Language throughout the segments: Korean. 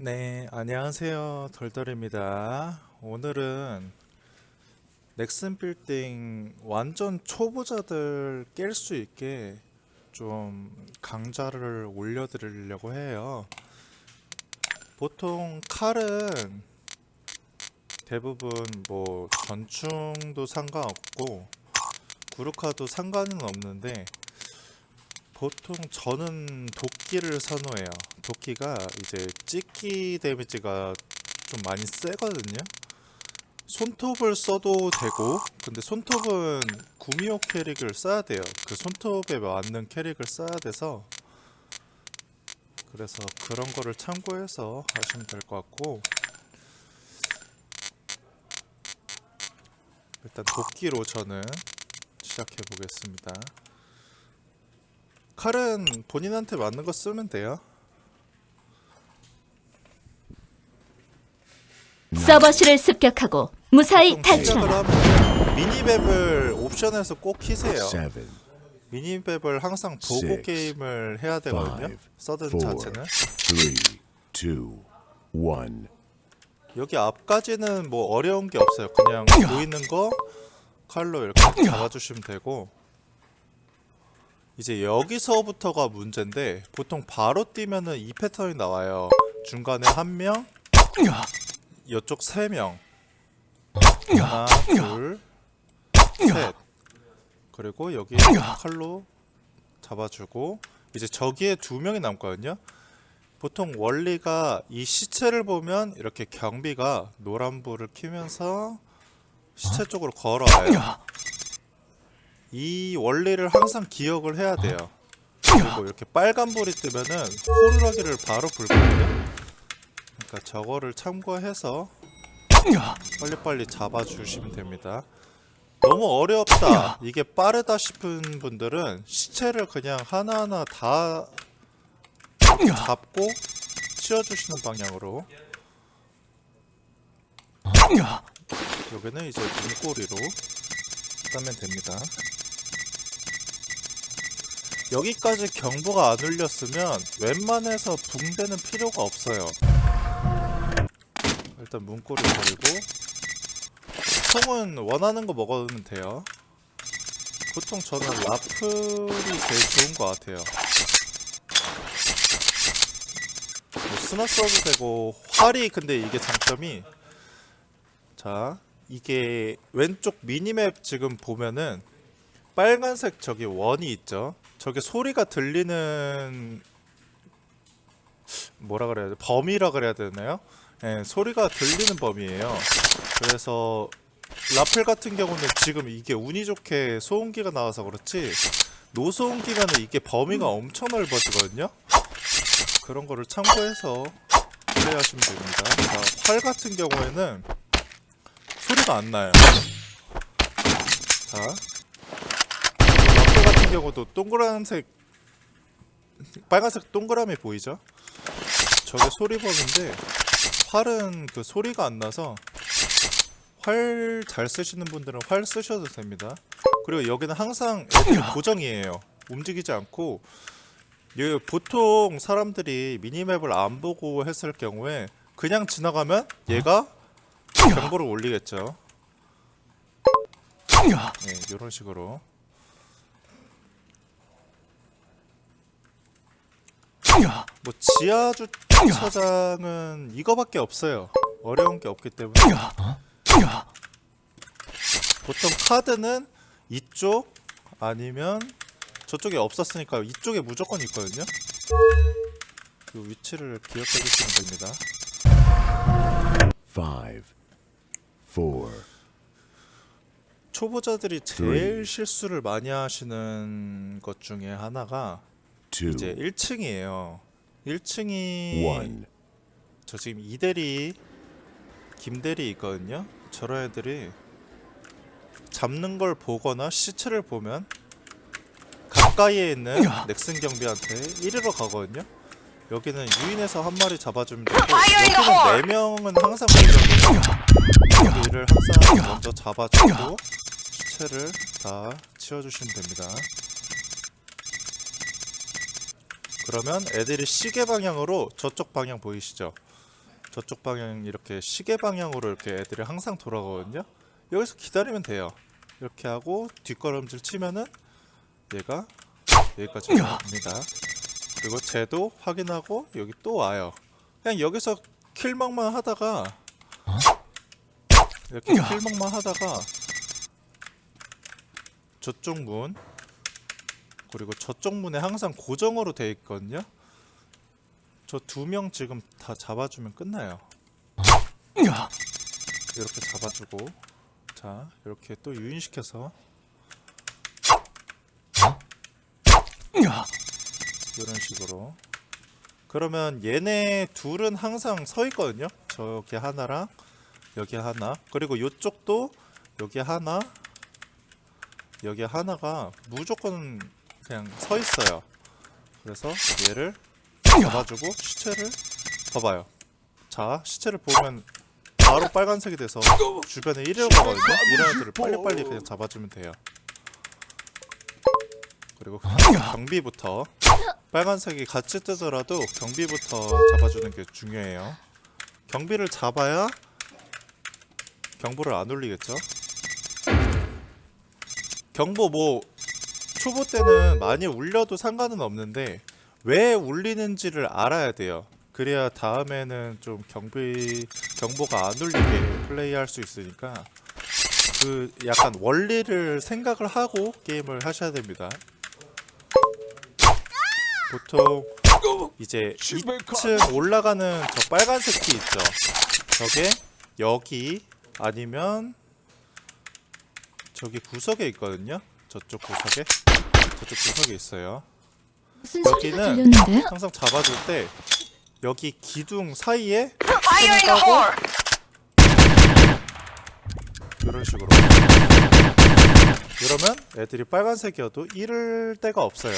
네, 안녕하세요. 덜덜입니다. 오늘은 넥슨 빌딩 완전 초보자들 깰 수 있게 좀 강좌를 올려드리려고 해요. 보통 칼은 대부분 뭐 전충도 상관없고 구루카도 상관은 없는데 보통 저는 도끼를 선호해요. 도끼가 이제 찍기 데미지가 좀 많이 세거든요. 손톱을 써도 되고, 근데 손톱은 구미호 캐릭을 써야 돼요. 그 손톱에 맞는 캐릭을 써야 돼서, 그래서 그런 거를 참고해서 하시면 될 것 같고, 일단 도끼로 저는 시작해 보겠습니다. 칼은 본인한테 맞는 거 쓰면 돼요. 서버실을 습격하고 무사히 탈출하라. 하면 미니맵을 옵션에서 꼭 키세요. seven, 미니맵을 항상 보고 Six, 게임을 해야 되거든요. five, 서든 four, 자체는 three, two, one. 여기 앞까지는 뭐 어려운 게 없어요. 그냥 보이는 거 칼로 이렇게 잡아주시면 되고 이제 여기서부터가 문제인데 보통 바로 뛰면은 이 패턴이 나와요. 중간에 한 명, 이쪽 세 명, 하나, 둘, 셋. 그리고 여기 칼로 잡아주고 이제 저기에 두 명이 남거든요. 보통 원리가 이 시체를 보면 이렇게 경비가 노란불을 켜면서 시체 쪽으로 걸어와요. 이 원리를 항상 기억을 해야 돼요. 그리고 이렇게 빨간불이 뜨면은 호루라기를 바로 불거든요. 그러니까 저거를 참고해서 빨리빨리 잡아주시면 됩니다. 너무 어렵다. 이게 빠르다 싶은 분들은 시체를 그냥 하나하나 다 잡고 치워주시는 방향으로 여기는 이제 눈꼬리로 따면 됩니다. 여기까지 경보가 안 울렸으면 웬만해서 붕대는 필요가 없어요. 일단 문고리 버리고 총은 원하는 거 먹으면 돼요. 보통 저는 라플이 제일 좋은 것 같아요. 뭐 스나 써도 되고 활이 근데 이게 장점이 자 이게 왼쪽 미니맵 지금 보면은 빨간색 저기 원이 있죠. 저게 소리가 들리는 뭐라 그래야 돼? 범위라 그래야 되나요? 예, 소리가 들리는 범위예요. 그래서 라펠 같은 경우는 지금 이게 운이 좋게 소음기가 나와서 그렇지 노소음기면은 이게 범위가 엄청 넓어지거든요. 그런 거를 참고해서 플레이하시면 됩니다. 자, 활 같은 경우에는 소리가 안 나요. 자, 같은 경우도 동그란색, 빨간색 동그라미 보이죠? 저게 소리범인데 활은 그 소리가 안 나서 활 잘 쓰시는 분들은 활 쓰셔도 됩니다. 그리고 여기는 항상 애들이 고정이에요. 움직이지 않고 여 보통 사람들이 미니맵을 안 보고 했을 경우에 그냥 지나가면 얘가 경보를 올리겠죠. 네, 이런 식으로. 뭐 지하 주차장은 이거밖에 없어요. 어려운 게 없기 때문에. 보통 카드는 이쪽 아니면 저쪽에 없었으니까 이쪽에 무조건 있거든요. 그 위치를 기억해 주시면 됩니다. Five, four, 초보자들이 제일 실수를 많이 하시는 것 중에 하나가 two, 이제 1층이에요. 1층이 one. 저 지금 이대리 김대리 있거든요. 저런 애들이 잡는 걸 보거나 시체를 보면 가까이에 있는 넥슨 경비한테 1위로 가거든요. 여기는 유인해서 한 마리 잡아주면 되고 여기는 4명은 항상 고정이에요. 여기를 항상 먼저 잡아주고 시체를 다 치워주시면 됩니다. 그러면 애들이 시계 방향으로 저쪽 방향 보이시죠? 저쪽 방향 이렇게 시계 방향으로 이렇게 애들이 항상 돌아가거든요. 여기서 기다리면 돼요. 이렇게 하고 뒷걸음질 치면은 얘가 여기까지 옵니다. 그리고 쟤도 확인하고 여기 또 와요. 그냥 여기서 킬먹만 하다가 이렇게 킬먹만 하다가 저쪽 문 그리고 저쪽 문에 항상 고정으로 돼 있거든요. 저 두 명 지금 다 잡아주면 끝나요. 이렇게 잡아주고 자 이렇게 또 유인시켜서 이런 식으로 그러면 얘네 둘은 항상 서 있거든요. 저기 하나랑 여기 하나 그리고 요쪽도 여기 하나 여기 하나가 무조건 그냥 서 있어요. 그래서 얘를 잡아주고 시체를 봐봐요. 자 시체를 보면 바로 빨간색이 돼서 주변에 이리로 가거든요. 이런 애들을 빨리빨리 그냥 잡아주면 돼요. 그리고 경비부터 빨간색이 같이 뜨더라도 경비부터 잡아주는 게 중요해요. 경비를 잡아야 경보를 안 울리겠죠? 경보 뭐 초보 때는 많이 울려도 상관은 없는데 왜 울리는지를 알아야 돼요. 그래야 다음에는 좀 경비 경보가 안 울리게 플레이할 수 있으니까 그 약간 원리를 생각을 하고 게임을 하셔야 됩니다. 보통 이제 2층 올라가는 저 빨간색 키 있죠. 저게 여기 아니면 저기 구석에 있거든요. 저쪽 구석에 저쪽 구석에 있어요. 무슨 소리가 여기는 들렸는데? 항상 잡아줄 때 여기 기둥 사이에 Fire in the 하고 hole! 이런 식으로 이러면 애들이 빨간색이어도 잃을 데가 없어요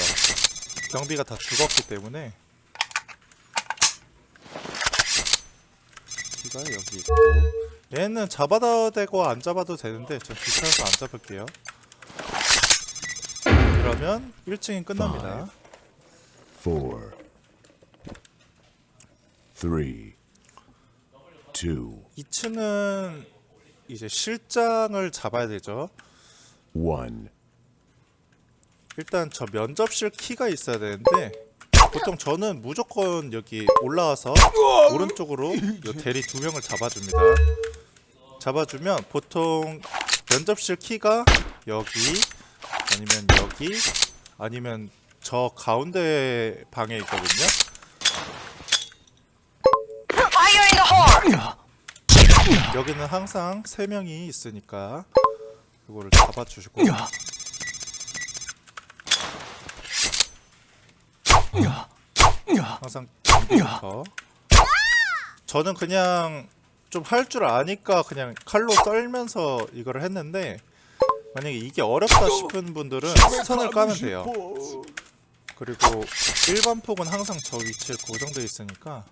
경비가 다 죽었기 때문에 키가 여기 있고 얘는 잡아도 되고 안 잡아도 되는데 전 귀찮아서 안 잡을게요 이러면 1층이 끝납니다 Four. Three. Two. 2층은 이제 실장을 잡아야 되죠 One. 일단 저 면접실 키가 있어야 되는데 보통 저는 무조건 여기 올라와서 오른쪽으로 요 대리 두 명을 잡아줍니다. 잡아주면 보통 면접실 키가 여기 아니면 여기 아니면 저 가운데 방에 있거든요. 여기는 항상 세 명이 있으니까 이거를 잡아 주시고. 항상 경비부터. 저는 그냥 좀 할 줄 아니까 그냥 칼로 썰면서 이거를 했는데 만약에 이게 어렵다 싶은 분들은 스턴을 까면 돼요 그리고 일반 폭은 항상 저 위치에 고정되어 있으니까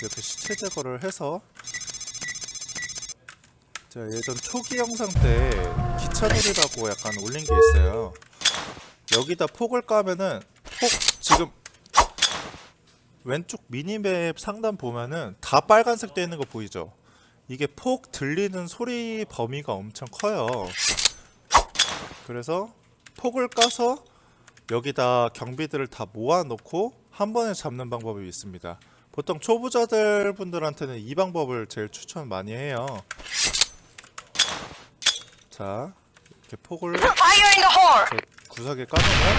이렇게 시체 제거를 해서 제가 예전 초기 영상 때 기차놀이라고 약간 올린 게 있어요. 여기다 폭을 까면은 폭 지금 왼쪽 미니맵 상단 보면은 다 빨간색 되어 있는 거 보이죠? 이게 폭 들리는 소리 범위가 엄청 커요. 그래서 폭을 까서 여기다 경비들을 다 모아놓고 한 번에 잡는 방법이 있습니다. 보통 초보자들 분들한테는 이 방법을 제일 추천 많이 해요. 자, 이렇게 폭을 구석에 까놓으면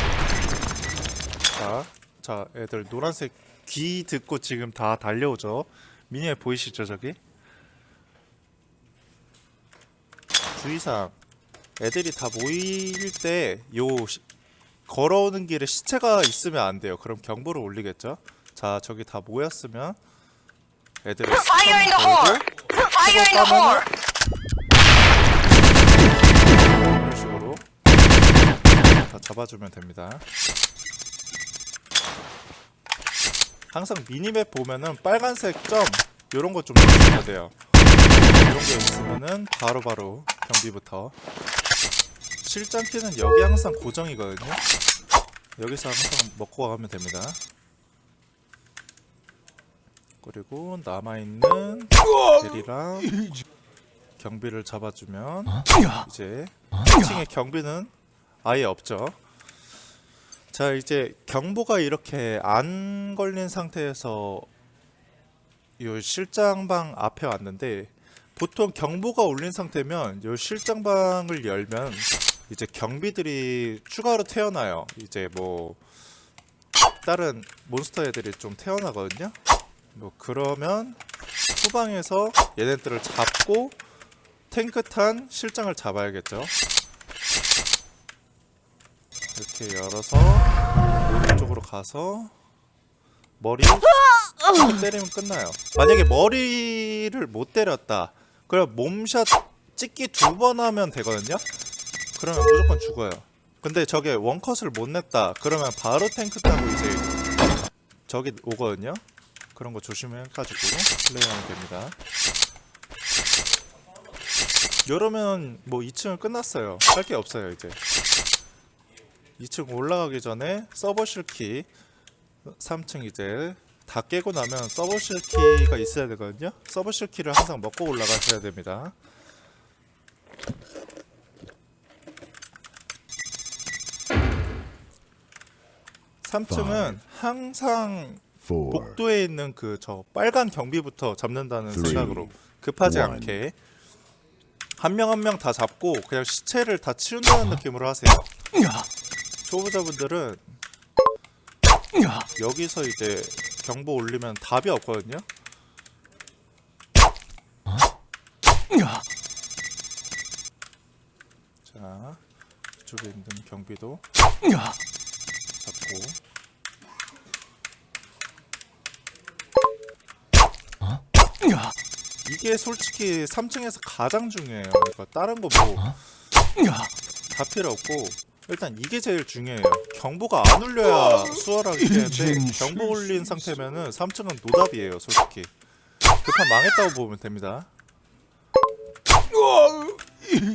자, 자, 애들 노란색 귀 듣고 지금 다 달려오죠. 미니에 보이시죠, 저기? 주의사항. 애들이 다 모일 때 요 걸어오는 길에 시체가 있으면 안 돼요. 그럼 경보를 올리겠죠. 자, 저기 다 모였으면 애들을 Fire in the 스턴 hole! 걸고 Fire in the hole! 이런 식으로 다 잡아주면 됩니다. 항상 미니맵 보면은 빨간색 점 이런 거 좀 넣어줘야 돼요. 이런 게 있으면은 바로바로 경비부터 실장 키는 여기 항상 고정이거든요. 여기서 항상 먹고 가면 됩니다. 그리고 남아있는 대리랑 경비를 잡아주면 이제 2층에 경비는 아예 없죠. 자 이제 경보가 이렇게 안 걸린 상태에서 요 실장방 앞에 왔는데 보통 경보가 울린 상태면 요 실장방을 열면 이제 경비들이 추가로 태어나요. 이제 뭐 다른 몬스터 애들이 좀 태어나거든요. 뭐 그러면 후방에서 얘네들을 잡고 탱크 탄 실장을 잡아야겠죠. 이렇게 열어서 오른쪽으로 가서 머리 한 때리면 끝나요. 만약에 머리를 못 때렸다. 그럼 몸샷 찍기 두 번 하면 되거든요. 그러면 무조건 죽어요. 근데 저게 원컷을 못 냈다. 그러면 바로 탱크 타고 이제 저기 오거든요. 그런 거 조심해가지고 플레이하면 됩니다. 이러면 뭐 2층은 끝났어요. 할 게 없어요 이제. 2층 올라가기 전에 서버실 키 3층 이제 다 깨고 나면 서버실 키가 있어야 되거든요. 서버실 키를 항상 먹고 올라가셔야 됩니다. 삼층은 항상 Four. 복도에 있는 그 저 빨간 경비부터 잡는다는. 생각으로 급하지. 않게 한 명 한 명 다 잡고 그냥 시체를 다 치운다는 느낌으로 하세요. 초보자분들은 여기서 이제 경보 올리면 답이 없거든요. 자, 이쪽에 있는 경비도 잡고 이게 솔직히 3층에서 가장 중요해요. 그러니까 다른 거 뭐 다 필요 없고 일단 이게 제일 중요해요. 경보가 안 울려야 수월하게 되는데 경보 울린 상태면은 3층은 노답이에요, 솔직히. 급한 망했다고 보면 됩니다.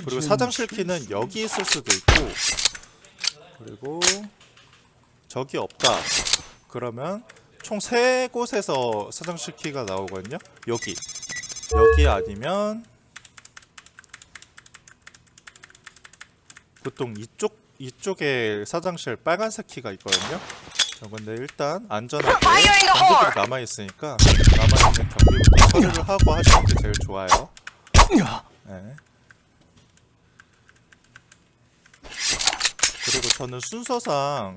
그리고 사장실 키는 여기 있을 수도 있고 그리고 저기 없다. 그러면 총 세 곳에서 사장실 키가 나오거든요. 여기 여기 아니면 보통 이쪽 이쪽에 사장실 빨간색 키가 있거든요. 자, 근데 일단 안전하게! 경비들이 남아 있으니까 남아 있는 경비부터 처리를 하고 하시는 게 제일 좋아요. 네. 그리고 저는 순서상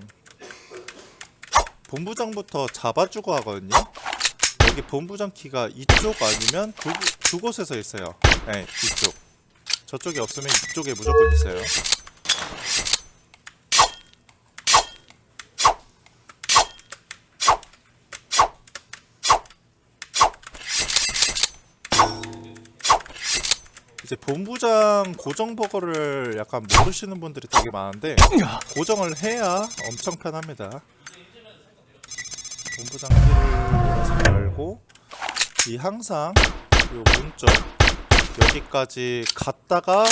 본부장부터 잡아주고 하거든요. 여기 본부장 키가 이쪽 아니면 두, 두 곳에서 있어요. 네, 이쪽. 저쪽이 없으면 이쪽에 무조건 있어요. 이제 본부장 고정 버거를 약간 모르시는 분들이 되게 많은데 고정을 해야 엄청 편합니다. 본부장 키를 열고 이 항상 요 문쪽 여기까지 갔다가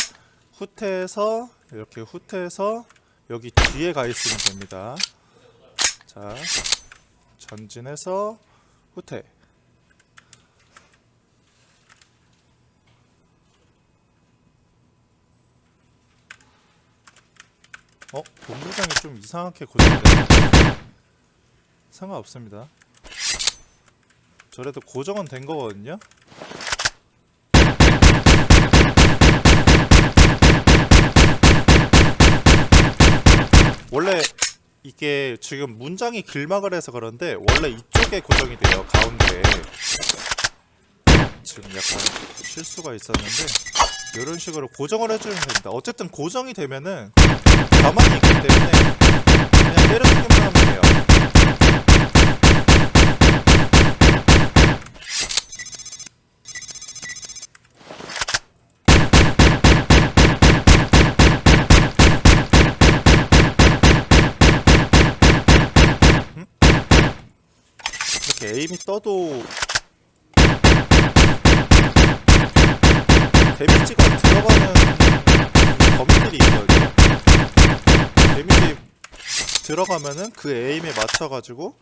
후퇴해서 이렇게 후퇴해서 여기 뒤에 가 있으면 됩니다. 자 전진해서 후퇴 어? 본부장이 좀 이상하게 고정돼 상관없습니다. 저래도 고정은 된 거거든요? 원래 이게 지금 문장이 길막을 해서 그런데 원래 이쪽에 고정이 돼요 가운데에 지금 약간 실수가 있었는데 이런 식으로 고정을 해주면 됩니다 어쨌든 고정이 되면은 가만히 있기 때문에 그냥 때려주기만 하면 돼요 음? 이렇게 에임이 떠도 데미지가 들어가는 범위들이 있거든요. 데미지 들어가면은 그 에임에 맞춰가지고.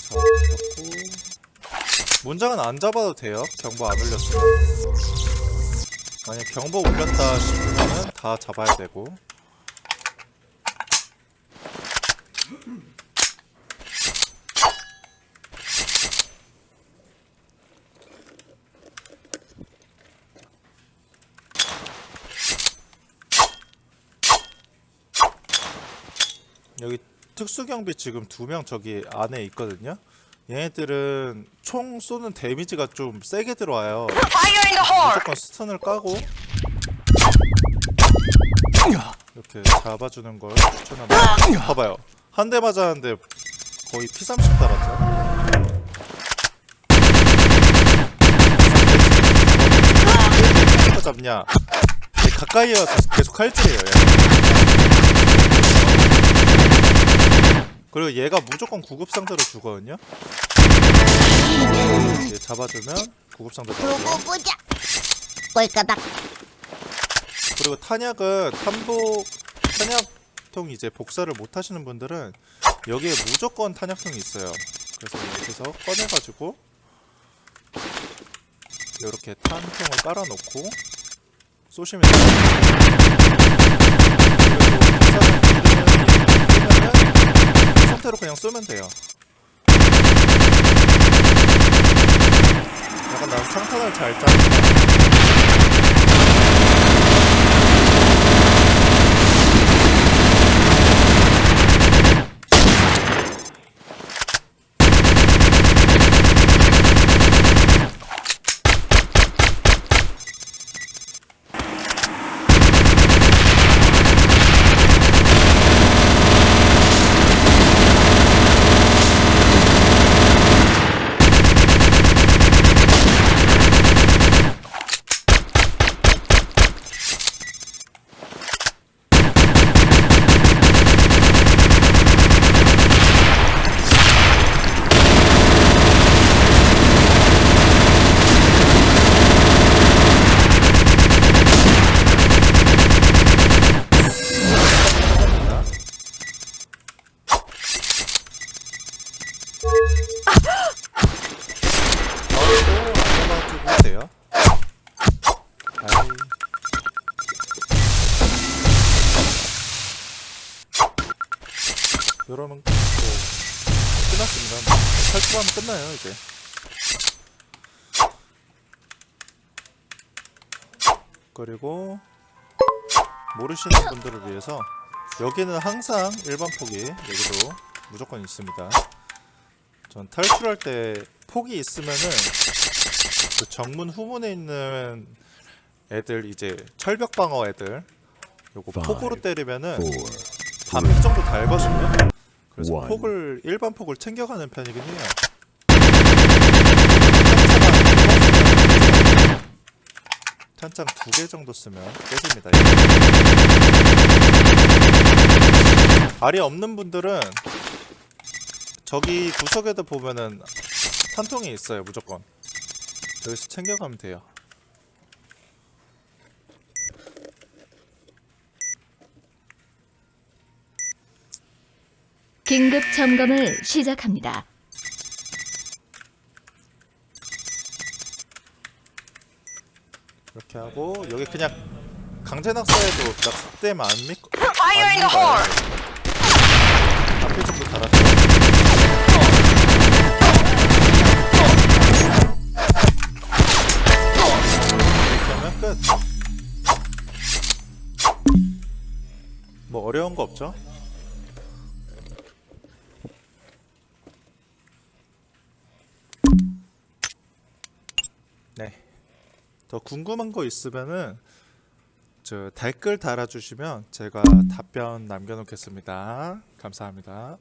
문장은 잡았고. 문장은 안 잡아도 돼요. 경보 안 울렸으면. 만약 경보 울렸다 싶으면 다 잡아야 되고 여기 특수경비 지금 두 명 저기 안에 있거든요. 얘네들은 총 쏘는 데미지가 좀 세게 들어와요. Fire in the hole! 무조건 스턴을 까고 이렇게 잡아주는 걸 추천합니다. 봐봐요. 한 대 맞았는데 거의 P30 달았죠. 잡냐? 얘 가까이에 와서 계속 칼질해요. 얘. 그리고 얘가 무조건 구급 상자로 주거든요. 얘 잡아주면 구급 상자 두고 나오고요. 보자. 꼴까닥. 그리고 탄약은 탄복 탄약통 이제 복사를 못 하시는 분들은 여기에 무조건 탄약통이 있어요. 그래서 여기서 꺼내가지고 이렇게 탄통을 깔아놓고 쏘시면. 그리고 복사는 상태로 그냥 쏘면 돼요. 약간 난 상탄을 잘 짜. 어, 이러면 뭐 끝났습니다. 탈출하면 끝나요 이제. 그리고 모르시는 분들을 위해서 여기는 항상 일반 폭이 여기도 무조건 있습니다. 전 탈출할 때 폭이 있으면은 그 정문 후문에 있는 애들 이제 철벽 방어 애들 요거 폭으로 때리면은. 반피 정도 달거든요. 그래서 One. 폭을 일반 폭을 챙겨가는 편이긴 해요. 탄창 두 개 정도 쓰면 깨집니다. 알이 없는 분들은 저기 구석에도 보면은 탄통이 있어요 무조건 여기서 챙겨가면 돼요 긴급 점검을 시작합니다. 이렇게 하고 여기 그냥 강제 낙사해도 낙사되면 안 믿고 Fire in the hole! 앞에 하면 끝. 뭐 어려운 거 없죠? 더 궁금한 거 있으면은 저 댓글 달아주시면 제가 답변 남겨놓겠습니다. 감사합니다.